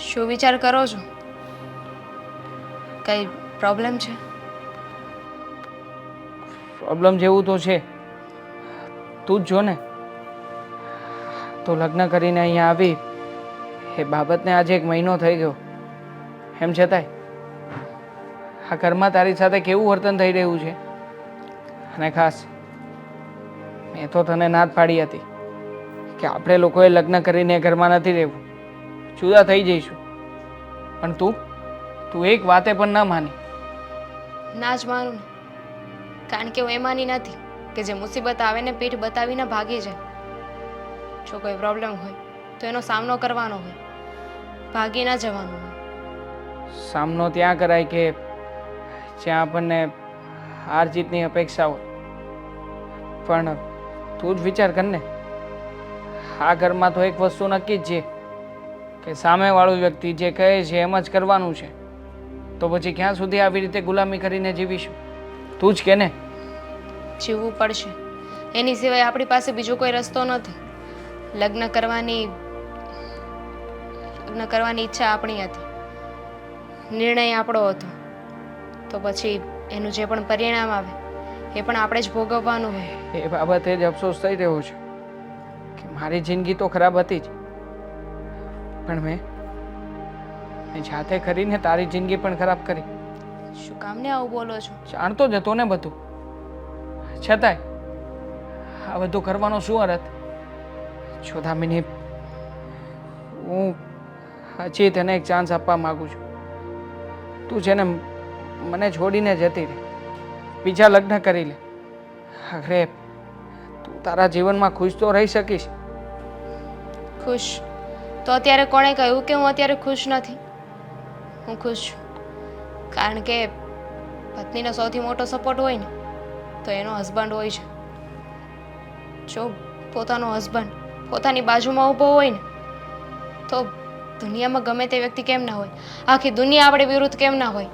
શું વિચાર કરો છો? કઈ પ્રોબ્લેમ છે? પ્રોબ્લેમ જેવું તો છે. તું જ જો ને. તો લગ્ન કરીને અહીંયા આવી, એ બાબતને આજે એક મહિનો થઈ ગયો. એમ છતાંય, આ ઘરમાં તારી સાથે કેવું વર્તન થઈ રહ્યું છે? અને ખાસ, મેં તો તને ના જ પાડી હતી કે આપણે લોકોએ લગ્ન કરીને ઘરમાં નથી રહેવું. જુદા થઈ જઈશું. પણ તું તું એક વાતે પણ ના માની. ના જ માનું ને. કારણ કે હું એ માની નથી કે જે મુસીબત આવે ને પીઠ બતાવીને ભાગી જાય જો કોઈ પ્રોબ્લેમ હોય તો એનો સામનો કરવાનો હોય. ભાગી ના જવાનું હોય. સામનો ત્યાં કરાય કે જ્યાં આપણને હાર જીતની અપેક્ષા હોય. પણ તું જ વિચાર કર ને. આ ઘરમાં તો એક વસ્તુ નક્કી જ છે. કે સામેવાળું વ્યક્તિ જે કહે છે એમ જ કરવાનું છે. તો પછી ક્યાં સુધી આવી રીતે ગુલામી કરીને જીવીશું? તું જ કે ને. જીવવું પડશે. એની સિવાય આપણી પાસે બીજો કોઈ રસ્તો નથી. લગ્ન કરવાની લગ્ન કરવાની ઈચ્છા આપણી હતી. નિર્ણય આપણો હતો. તો પછી એનું જે પણ પરિણામ આવે એ પણ આપણે જ ભોગવવાનું હોય. એ બાબતે જ અફસોસ થઈ રહ્યો છે કે મારી જિંદગી તો ખરાબ હતી જ. પણ મેં મેં જાતે કરીને તારી જિંદગી પણ ખરાબ કરી. શું કામને આવું બોલો છો? જાણતો જ હતો ને બધું. છતાંય આ બધું કરવાનો શું અર્થ? જો દામિની હું હજી તને એક ચાન્સ આપવા માગું છું. તું છે ને મને છોડીને જતી રહે બીજા લગ્ન કરી લે. અરે તું તારા જીવનમાં ખુશ તો રહી શકીશ. ખુશ. તો અત્યારે કોણે કહ્યું કે હું અત્યારે ખુશ નથી? હું ખુશ છું. કારણ કે પત્નીનો સૌથી મોટો સપોર્ટ હોય ને, તો એનો હસબન્ડ હોય છે. જો પોતાનો હસબન્ડ પોતાની બાજુમાં ઊભો હોય ને, તો દુનિયામાં ગમે તે વ્યક્તિ કેમ ના હોય? આખી દુનિયા આપણે વિરુદ્ધ કેમ ના હોય?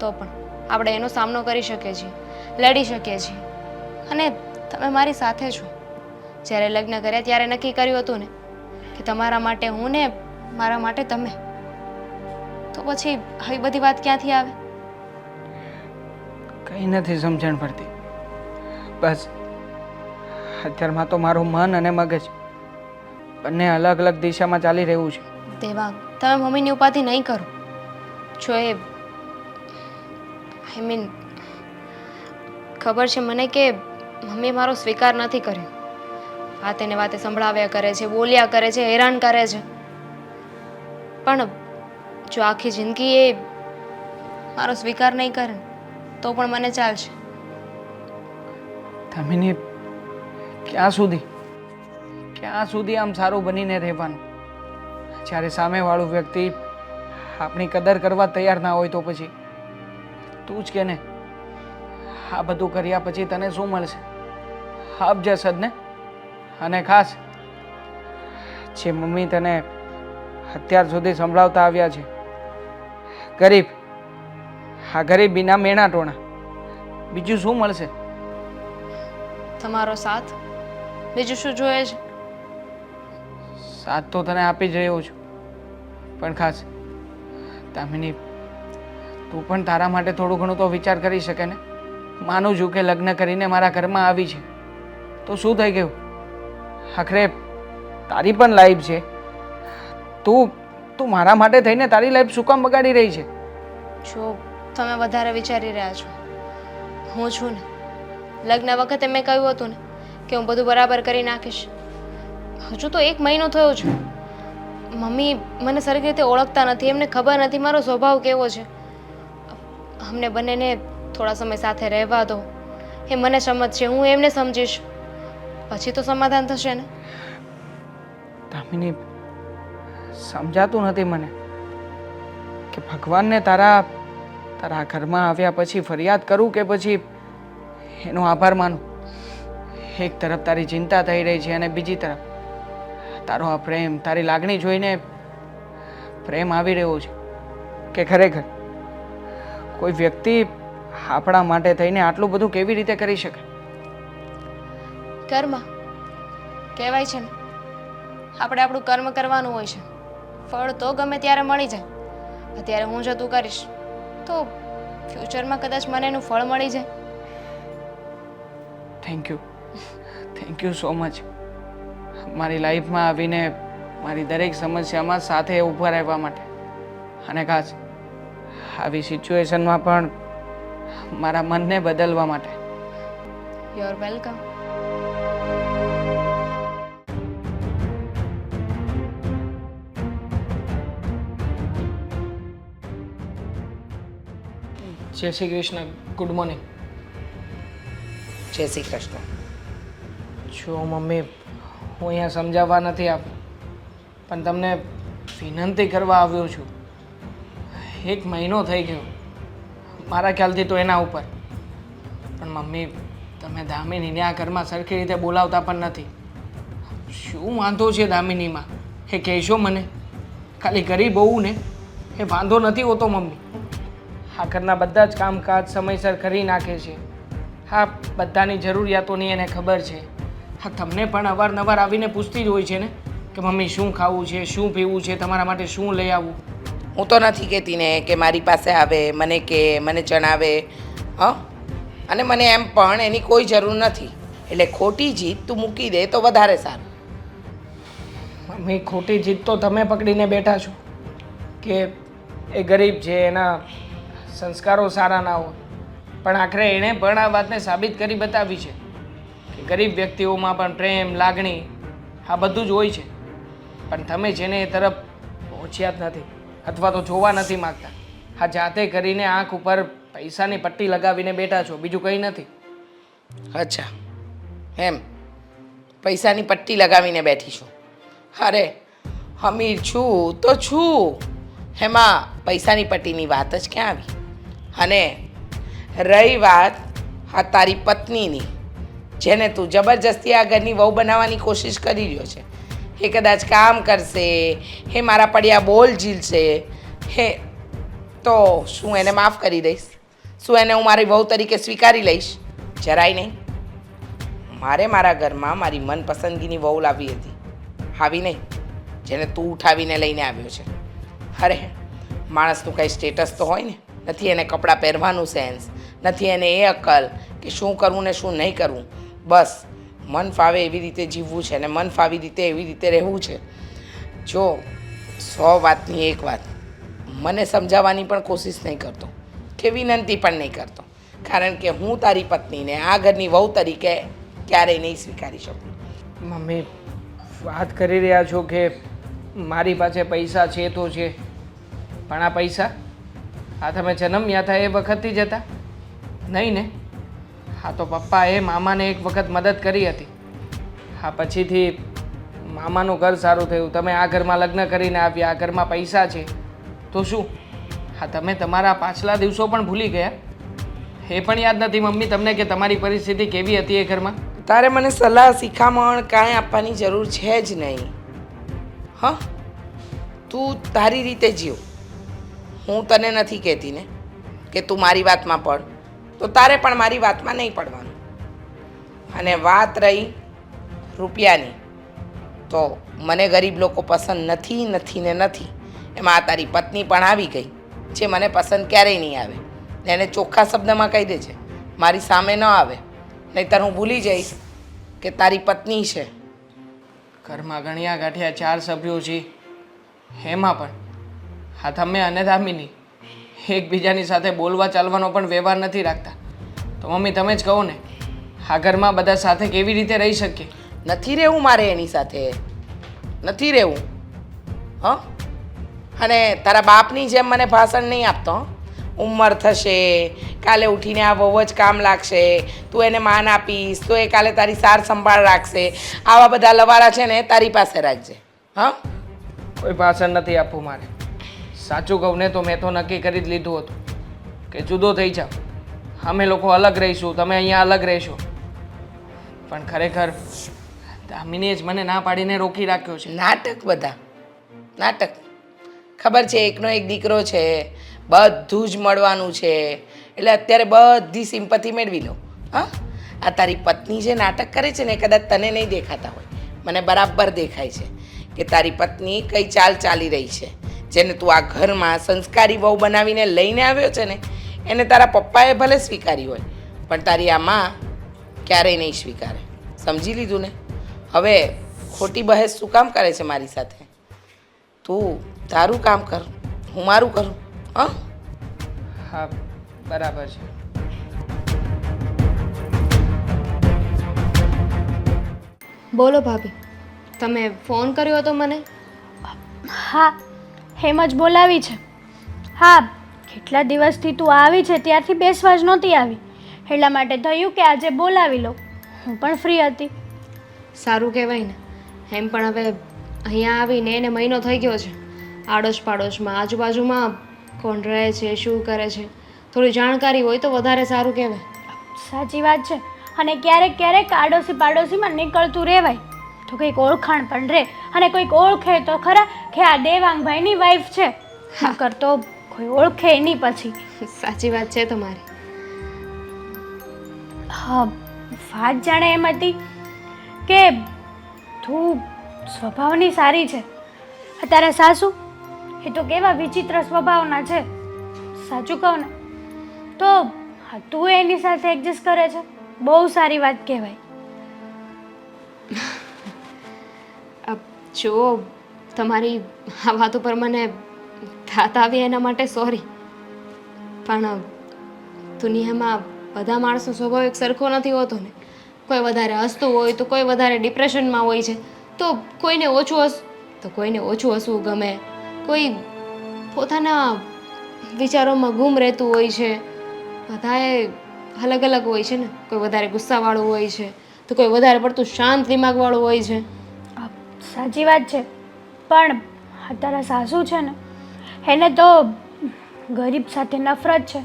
તો પણ આપણે એનો સામનો કરી શકીએ છીએ, લડી શકીએ છીએ. અને તમે મારી સાથે છો. જ્યારે લગ્ન કર્યા ત્યારે નક્કી કર્યું હતું ને કે તમારા માટે હું ને મારા માટે તમે? તો પછી આવી બધી વાત ક્યાંથી આવે? કંઈ નથી સમજણ પડતી. બસ અત્યારમાં તો મારું મન અને મગજ બંને અલગ અલગ દિશામાં ચાલી રહ્યું છે. દેવાંગ તમે મમ્મીની ઉપાધિ નહીં કરો. જો એ આઈ મીન ખબર છે મને કે મમ્મી મારો સ્વીકાર નથી કર્યો. વાતે ને વાતે સંભળાવ્યા કરે છે, બોલ્યા કરે છે, હેરાન કરે છે. પણ જો આખી જિંદગી એ મારો સ્વીકાર નહીં કરે, તો પણ મને ચાલશે. દામિની ક્યાં સુધી? ક્યાં સુધી આમ સારું બનીને રહેવાનું? જ્યારે સામેવાળું વ્યક્તિ આપણી કદર કરવા તૈયાર ના હોય તો પછી તું જ કે ને આ બધું કર્યા પછી તને શું મળશે? આપજસ જ ને અને ખાસ જે મમ્મી તને અત્યાર સુધી સંભળાવતા આવ્યા છે. ગરીબ આ ગરીબ બીના મેણા ટોણા. બીજું શું મળશે? તમારો સાથ. બીજું શું જોઈએ છે? સાથ તો તને આપી જ રહ્યો છું. પણ ખાસ તામિની તું પણ તારા માટે થોડું ઘણું તો વિચાર કરી શકે ને? માનું છું કે લગ્ન કરીને મારા ઘરમાં આવી છે. તો શું થઈ ગયું? આખરે તારી પણ લાઈફ છે. તું તું મારા માટે થઈને તારી લાઈફ શું કામ બગાડી રહી છે? જો, તમે વધારે વિચારી રહ્યા છો. હું છું ને, લગ્ન વખતે મેં કહ્યું હતું ને કે હું બધું બરાબર કરી નાખીશ. હજુ તો એક મહિનો થયો છે. મમ્મી મને સરખી રીતે ઓળખતા નથી, એમને ખબર નથી મારો સ્વભાવ કેવો છે. અમને બંનેને થોડા સમય સાથે રહેવા દો. એ મને સમજશે હું એમને સમજીશ. પછી તો સમાધાન થશે ને? દામિની, સમજાતું નથી મને કે ભગવાનને તારા તારા ઘરમાં આવ્યા પછી ફરિયાદ કરું કે પછી એનો આભાર માનું? એક તરફ તારી ચિંતા થઈ રહી છે અને બીજી તરફ તારો આ પ્રેમ, તારી લાગણી જોઈને પ્રેમ આવી રહ્યો છે કે ખરેખર કોઈ વ્યક્તિ આપણા માટે થઈને આટલું બધું કેવી રીતે કરી શકે? કર્મ. કહેવાય છે ને આપણે આપણું કર્મ કરવાનું હોય છે. ફળ તો ગમે ત્યારે મળી જાય. અત્યારે હું જતું કરીશ. તો ફ્યુચરમાં કદાચ મને એનું ફળ મળી જાય. Thank you thank you so much મારી લાઈફમાં આવીને મારી દરેક સમસ્યામાં સાથે ઊભા રહેવા માટે. અને ખાસ આવી સિચ્યુએશનમાં પણ મારા મનને બદલવા માટે. યુ આર વેલકમ જય શ્રી કૃષ્ણ ગુડ મોર્નિંગ જય શ્રી કૃષ્ણ. જો મમ્મી હું અહીંયા સમજાવવા નથી આપ પણ તમને વિનંતી કરવા આવ્યો છું. એક મહિનો થઈ ગયો. મારા ખ્યાલથી તો એના ઉપર. પણ મમ્મી તમે દામિનીને આ ઘરમાં સરખી રીતે બોલાવતા પણ નથી. શું વાંધો છે દામિનીમાં? એ કહેશો મને. ખાલી ગરીબ હોવું ને? એ વાંધો નથી હોતો મમ્મી. આ ઘરના બધા જ કામકાજ સમયસર કરી નાખે છે. હા બધાની જરૂરિયાતોની એને ખબર છે. હા તમને પણ અવારનવાર આવીને પૂછતી જ હોય છે ને કે મમ્મી શું ખાવું છે શું પીવું છે તમારા માટે શું લઈ આવવું હું તો નથી કહેતી ને કે મારી પાસે આવે મને કે મને જણાવે હં? અને મને એમ પણ એની કોઈ જરૂર નથી. એટલે ખોટી જીત તું મૂકી દે તો વધારે સારું. મમ્મી ખોટી જીત તો તમે પકડીને બેઠા છો કે એ ગરીબ છે એના સંસ્કારો સારા ના હોય. પણ આખરે એણે પણ આ વાતને સાબિત કરી બતાવી છે કે ગરીબ વ્યક્તિઓમાં પણ પ્રેમ, લાગણી આ બધું જ હોય છે. પણ તમે જેને એ તરફ પહોંચ્યા જ નથી અથવા તો જોવા નથી માગતા, આ જાતે કરીને આંખ ઉપર પૈસાની પટ્ટી લગાવીને બેઠા છો, બીજું કંઈ નથી. અચ્છા. એમ. પૈસાની પટ્ટી લગાવીને બેઠી છું. અરે, અમીર છું તો છું. એમાં પૈસાની પટ્ટીની વાત જ ક્યાં આવી? અને રહી વાત આ તારી પત્નીની, જેને તું જબરજસ્તી આ ઘરની વહુ બનાવવાની કોશિશ કરી રહ્યો છે. એ કદાચ કામ કરશે, હે મારા પડ્યા બોલ ઝીલશે, હે, તો શું એને માફ કરી દઈશ? શું એને હું મારી વહુ તરીકે સ્વીકારી લઈશ? જરાય નહીં. મારે મારા ઘરમાં મારી મનપસંદગીની વહુ લાવી હતી. આવી નહીં. જેને તું ઉઠાવીને લઈને આવ્યો છે. અરે માણસનું કંઈ સ્ટેટસ તો હોય ને. નથી એને કપડાં પહેરવાનું સેન્સ નથી એને એ અક્કલ કે શું કરવું ને શું નહીં કરવું. બસ, મન ફાવે એવી રીતે જીવવું છે અને મન ફાવી રીતે એવી રીતે રહેવું છે. જો, સો વાતની એક વાત, મને સમજાવવાની પણ કોશિશ નહીં કરતો, કે વિનંતી પણ નહીં કરતો. કારણ કે હું તારી પત્નીને આ ઘરની વહુ તરીકે ક્યારેય નહીં સ્વીકારી શકું. મમ્મી, વાત કરી રહ્યા છો કે મારી પાસે પૈસા છે તો છે, પણ આ પૈસા આ તમે જન્મ્યા હતા એ વખતથી જ હતા નહીં ને? હા તો પપ્પાએ મામાને એક વખત મદદ કરી હતી. હા પછીથી મામાનું ઘર સારું થયું. તમે આ ઘરમાં લગ્ન કરીને આવ્યા આ ઘરમાં પૈસા છે. તો શું? હા તમે તમારા પાછલા દિવસો પણ ભૂલી ગયા. એ પણ યાદ નથી મમ્મી તમને કે તમારી પરિસ્થિતિ કેવી હતી એ ઘરમાં? તારે મને સલાહ શિખામણ કાંઈ આપવાની જરૂર છે જ નહીં. હા? તું તારી રીતે જીવ. હું તને નથી કહેતી ને, કે તું મારી વાતમાં પડ. તો તારે પણ મારી વાતમાં નહીં પડવાનું. અને વાત રહી રૂપિયાની. તો મને ગરીબ લોકો પસંદ નથી નથી ને નથી. એમાં આ તારી પત્ની પણ આવી ગઈ, જે મને પસંદ ક્યારેય નહીં આવે. એને ચોખ્ખા શબ્દમાં કહી દે છે, મારી સામે ન આવે. નહીંતર હું ભૂલી જઈશ કે તારી પત્ની છે. ઘરમાં ગણ્યા ગાંઠ્યા ચાર સભ્યો છે. એમાં પણ હા તમે અને દામિની એકબીજાની સાથે બોલવા ચાલવાનો પણ વ્યવહાર નથી રાખતા. તો મમ્મી તમે જ કહો ને આ ઘરમાં બધા સાથે કેવી રીતે રહી શકીએ? નથી રહેવું મારે એની સાથે. નથી રહેવું. હં? અને તારા બાપની જેમ મને ભાષણ નહીં આપતો. હં? ઉંમર થશે કાલે ઉઠીને આ બહુ જ કામ લાગશે તું એને માન આપીશ તો એ કાલે તારી સાર સંભાળ રાખશે. આવા બધા લવારા છે ને તારી પાસે રાખજે. હા? કોઈ ભાષણ નથી આપવું મારે. સાચું કહું ને તો મેં તો નક્કી કરી જ લીધું હતું કે જુદો થઈ જાઓ. અમે લોકો અલગ રહીશું, તમે અહીંયા અલગ રહેશો. પણ ખરેખર દામિનીએ જ મને ના પાડીને રોકી રાખ્યો છે. નાટક બધા, નાટક. ખબર છે, એકનો એક દીકરો છે, બધું જ મળવાનું છે. એટલે અત્યારે બધી સિમ્પથી મેળવી લો. હા? આ તારી પત્ની જે નાટક કરે છે ને કદાચ તને નહીં દેખાતા હોય. મને બરાબર દેખાય છે કે તારી પત્ની કઈ ચાલ ચાલી રહી છે. જેને તું આ ઘરમાં સંસ્કારી વહુ બનાવીને લઈને આવ્યો છે ને એને તારા પપ્પાએ ભલે સ્વીકારી હોય પણ તારી આ માં ક્યારેય નહીં સ્વીકારે. સમજી લીધું ને? હવે ખોટી બહેસ શું કામ કરે છે મારી સાથે? તું તારું કામ કર હું મારું કરું હા? હા બરાબર છે. બોલો ભાભી તમે ફોન કર્યો હતો મને? હા હેમ જ બોલાવી છે. હા કેટલા દિવસથી તું આવી છે ત્યારથી બેસવા જ નહોતી આવી. એટલા માટે થયું કે આજે બોલાવી લો હું પણ ફ્રી હતી. સારું કહેવાય ને. એમ પણ હવે અહીંયા આવીને એને મહિનો થઈ ગયો છે. આડોશ પાડોશમાં આજુબાજુમાં કોણ રહે છે શું કરે છે થોડી જાણકારી હોય તો વધારે સારું કહેવાય. સાચી વાત છે. અને ક્યારેક ક્યારેક આડોશી પાડોશીમાં નીકળતું રહેવાય. તો કંઈક ઓળખાણ પણ રહે અને કોઈક ઓળખે તો ખરા કે આ દેવાંગભાઈની વાઈફ છે. નકર તો કોઈ ઓળખે નહીં પછી. સાચી વાત છે તમારી. હા વાત જાણે એમ હતી કે તું સ્વભાવની સારી છે. અત્યારે તારા સાસુ એ તો કેવા વિચિત્ર સ્વભાવના છે. સાચું કહું ને તો તું એની સાથે એડજસ્ટ કરે છે. બહુ સારી વાત કહેવાય. જુઓ, તમારી આ વાત ઉપર મને થાત આવી એના માટે સોરી પણ દુનિયામાં બધા માણસનો સ્વભાવ એક સરખો નથી હોતો ને. કોઈ વધારે હસતું હોય તો કોઈ વધારે ડિપ્રેશનમાં હોય છે. તો કોઈને ઓછું હસ, તો કોઈને ઓછું હસવું ગમે. કોઈ પોતાના વિચારોમાં ગુમ રહેતું હોય છે. બધાએ અલગ અલગ હોય છે ને. કોઈ વધારે ગુસ્સાવાળું હોય છે. તો કોઈ વધારે પડતું શાંત દિમાગવાળું હોય છે. સાચી વાત છે. પણ તારા સાસુ છે ને, એને તો ગરીબ સાથે નફરત છે.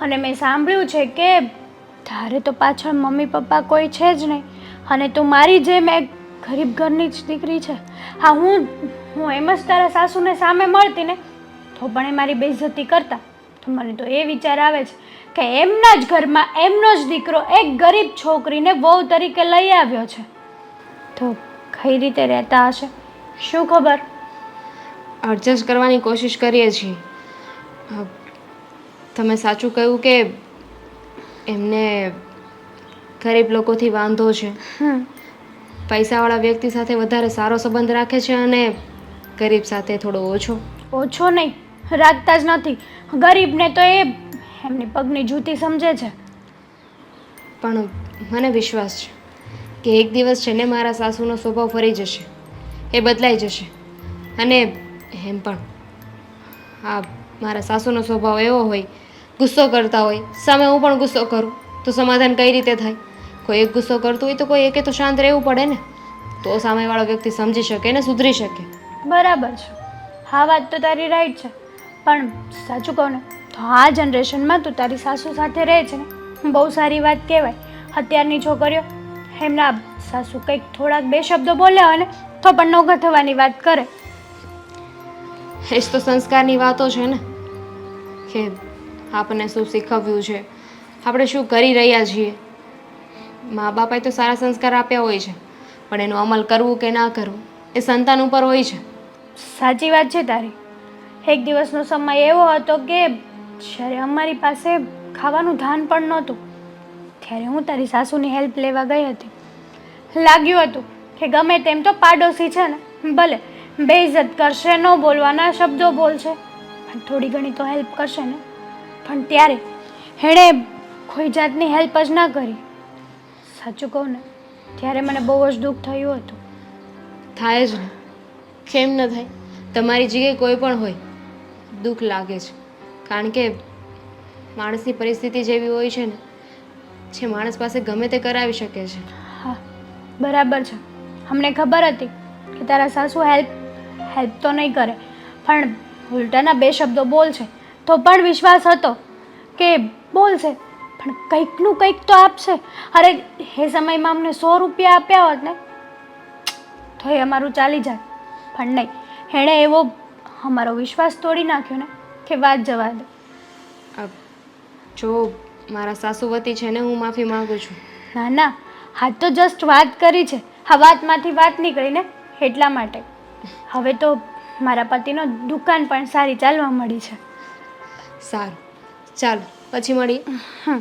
અને મેં સાંભળ્યું છે કે તારે તો પાછળ મમ્મી પપ્પા કોઈ છે જ નહીં. અને તું મારી જેમ એક ગરીબ ઘરની જ દીકરી છે. હા, હું હું એમ જ તારા સાસુને સામે મળતી ને, તો પણ એ મારી બેઇજ્જતી કરતા. તો મને તો એ વિચાર આવે છે કે એમના જ ઘરમાં એમનો જ દીકરો એક ગરીબ છોકરીને વહુ તરીકે લઈ આવ્યો છે. તો કઈ રીતે રહેતા હશે? શું ખબર? એડજસ્ટ કરવાની કોશિશ કરીએ છીએ. તમે સાચું કહ્યું કે એમને ગરીબ લોકોથી વાંધો છે. પૈસાવાળા વ્યક્તિ સાથે વધારે સારો સંબંધ રાખે છે અને ગરીબ સાથે થોડો ઓછો. ઓછો નહીં. રાખતા જ નથી. ગરીબને તો એ એમની પગની જૂતી સમજે છે. પણ મને વિશ્વાસ છે. કે એક દિવસ છે ને મારા સાસુનો સ્વભાવ ફરી જશે. એ બદલાઈ જશે. અને એમ પણ. હા મારા સાસુનો સ્વભાવ એવો હોય, ગુસ્સો કરતા હોય, સામે હું પણ ગુસ્સો કરું, તો સમાધાન કઈ રીતે થાય? કોઈ એક ગુસ્સો કરતું હોય તો કોઈ એકે તો શાંત રહેવું પડે ને. તો સામેવાળો વ્યક્તિ સમજી શકે ને સુધરી શકે. બરાબર છે. હા વાત તો તારી રાઈટ છે. પણ સાચું કહું ને, તો આ જનરેશનમાં તું તારી સાસુ સાથે રહે છે ને. બહુ સારી વાત કહેવાય. અત્યારની છોકરીઓ એમના સાસુ કંઈક થોડાક બે શબ્દો બોલ્યા હોય ને તો પણ નોખા થવાની વાત કરે. એ જ તો સંસ્કારની વાતો છે ને કે આપણને શું શીખવ્યું છે. આપણે શું કરી રહ્યા છીએ. મા બાપાએ તો સારા સંસ્કાર આપ્યા હોય છે પણ એનો અમલ કરવું કે ના કરવું એ સંતાન ઉપર હોય છે. સાચી વાત છે તારી. એક દિવસનો સમય એવો હતો કે જ્યારે અમારી પાસે ખાવાનું ધાન પણ નહોતું ત્યારે હું તારી સાસુની હેલ્પ લેવા ગઈ હતી, લાગ્યું હતું કે ગમે તેમ તો પાડોશી છે ને, ભલે બેઇજ્જત કરશે, ન બોલવાના શબ્દો બોલશે, પણ થોડી ઘણી તો હેલ્પ કરશે ને. પણ ત્યારે એણે કોઈ જાતની હેલ્પ જ ના કરી. સાચું કહું ને, ત્યારે મને બહુ જ દુઃખ થયું હતું. થાય જ ને. કેમ ન થાય? તમારી જગ્યાએ કોઈ પણ હોય, દુઃખ લાગે છે. કારણ કે માણસની પરિસ્થિતિ જેવી હોય છે ને જે માણસ પાસે ગમે તે કરાવી શકે છે. હા બરાબર છે. અમને ખબર હતી કે તારા સાસુ હેલ્પ હેલ્પ તો નહીં કરે પણ ઉલટાના બે શબ્દો બોલશે તો પણ વિશ્વાસ હતો કે બોલશે પણ કંઈકનું કંઈક તો આપશે. અરે એ સમયમાં અમને સો રૂપિયા આપ્યા હોત ને તો એ અમારું ચાલી જાય પણ નહીં એણે એવો અમારો વિશ્વાસ તોડી નાખ્યો ને કે વાત જવા દે. જો મારા સાસુ વતી છે ને હું માફી માંગુ છું. ના ના હા તો જસ્ટ વાત કરી છે. હા વાતમાંથી વાત નીકળી ને એટલા માટે. હવે તો મારા પતિનો દુકાન પણ સારી ચાલવા મળી છે. સારું. ચાલો પછી મળીએ. હમ.